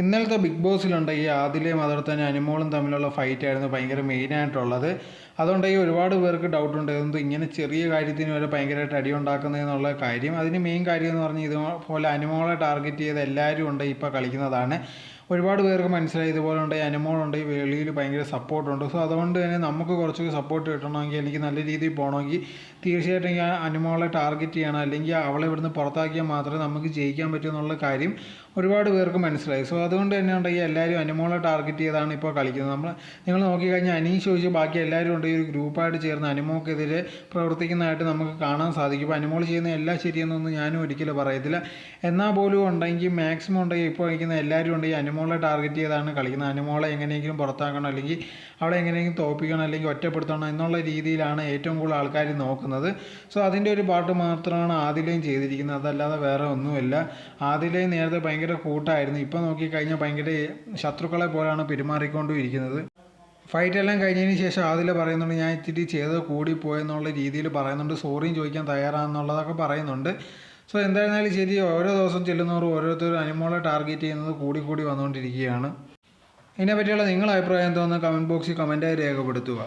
ഇന്നലത്തെ ബിഗ് ബോസിലുണ്ട് ഈ ആദിലയും അതുപോലെ തന്നെ അനുമോളും തമ്മിലുള്ള ഫൈറ്റ് ആയിരുന്നു ഭയങ്കര മെയിനായിട്ടുള്ളത് അതുകൊണ്ട് ഈ ഒരുപാട് പേർക്ക് ഡൗട്ട് ഉണ്ട്. എന്ത് ഇങ്ങനെ ചെറിയ കാര്യത്തിന് വരെ ഭയങ്കരമായിട്ട് അടി ഉണ്ടാക്കുന്നതെന്നുള്ള കാര്യം. അതിന് മെയിൻ കാര്യം എന്ന് പറഞ്ഞാൽ ഇതുപോലെ അനുമോളെ ടാർഗറ്റ് ചെയ്ത് എല്ലാവരും ഉണ്ട് ഇപ്പോൾ കളിക്കുന്നതാണ്. ഒരുപാട് പേർക്ക് മനസ്സിലായി ഇതുപോലെ ഉണ്ട് അനുമോളുണ്ട് വെളിയിൽ ഭയങ്കര സപ്പോർട്ടുണ്ട് സോ അതുകൊണ്ട് തന്നെ നമുക്ക് കുറച്ചൊക്കെ സപ്പോർട്ട് കിട്ടണമെങ്കിൽ എനിക്ക് നല്ല രീതിയിൽ പോകണമെങ്കിൽ തീർച്ചയായിട്ടും ഞാൻ അനുമോളെ ടാർഗറ്റ് ചെയ്യണം. അല്ലെങ്കിൽ അവളെ ഇവിടുന്ന് പുറത്താക്കിയാൽ മാത്രമേ നമുക്ക് ജയിക്കാൻ പറ്റൂ എന്നുള്ള കാര്യം ഒരുപാട് പേർക്ക് മനസ്സിലായി. സോ അതുകൊണ്ട് തന്നെ ഉണ്ടെങ്കിൽ എല്ലാവരും അനുമോളെ ടാർഗറ്റ് ചെയ്താണ് ഇപ്പോൾ കളിക്കുന്നത്. നമ്മൾ നിങ്ങൾ നോക്കിക്കഴിഞ്ഞാൽ അനീഷ് ചോദിച്ച് ബാക്കി എല്ലാവരും ഉണ്ട് ഈ ഒരു ഗ്രൂപ്പായിട്ട് ചേർന്ന് അനുമോക്കെതിരെ പ്രവർത്തിക്കുന്നതായിട്ട് നമുക്ക് കാണാൻ സാധിക്കും. ഇപ്പോൾ അനുമോൾ ചെയ്യുന്ന എല്ലാ ശരിയെന്നൊന്നും ഞാനും ഒരിക്കലും പറയത്തില്ല. എന്നാൽ പോലും ഉണ്ടെങ്കിൽ മാക്സിമം ഉണ്ടെങ്കിൽ ഇപ്പോൾ കളിക്കുന്ന എല്ലാവരും ഉണ്ടെങ്കിൽ അനുമോളെ ടാർഗറ്റ് ചെയ്താണ്. കളിക്കുന്നത് അനുമോളെ എങ്ങനെയെങ്കിലും പുറത്താക്കണം അല്ലെങ്കിൽ അവളെ എങ്ങനെയെങ്കിലും തോപ്പിക്കണം അല്ലെങ്കിൽ ഒറ്റപ്പെടുത്തണം എന്നുള്ള രീതിയിലാണ് ഏറ്റവും കൂടുതൽ ആൾക്കാർ നോക്കുന്നത്. സോ അതിന്റെ ഒരു പാട്ട് മാത്രമാണ് ആദിലയും ചെയ്തിരിക്കുന്നത്. അതല്ലാതെ വേറെ ഒന്നുമില്ല. ആദിലയും നേരത്തെ ഭയങ്കര കൂട്ടായിരുന്നു. ഇപ്പോൾ നോക്കിക്കഴിഞ്ഞാൽ ഭയങ്കര ശത്രുക്കളെ പോലെയാണ് പെരുമാറിക്കൊണ്ടും ഇരിക്കുന്നത് ഫൈറ്റ് എല്ലാം കഴിഞ്ഞതിന് ശേഷം ആദില പറയുന്നുണ്ട് ഞാൻ ഇത്തിരി ചെയ്ത് കൂടിപ്പോയെന്നുള്ള രീതിയിൽ പറയുന്നുണ്ട്. സോറിയും ചോദിക്കാൻ തയ്യാറാണെന്നുള്ളതൊക്കെ പറയുന്നുണ്ട്. സോ എന്തായിരുന്നാലും ശരി ഓരോ ദിവസം ചെല്ലുന്നവരും ഓരോരുത്തരും അനിമോളെ ടാർഗറ്റ് ചെയ്യുന്നത് കൂടി കൂടി വന്നുകൊണ്ടിരിക്കുകയാണ്. ഇതിനെപ്പറ്റിയുള്ള നിങ്ങളുടെ അഭിപ്രായം തോന്നുന്ന കമന്റ് ബോക്സിൽ കമന്റായി രേഖപ്പെടുത്തുക.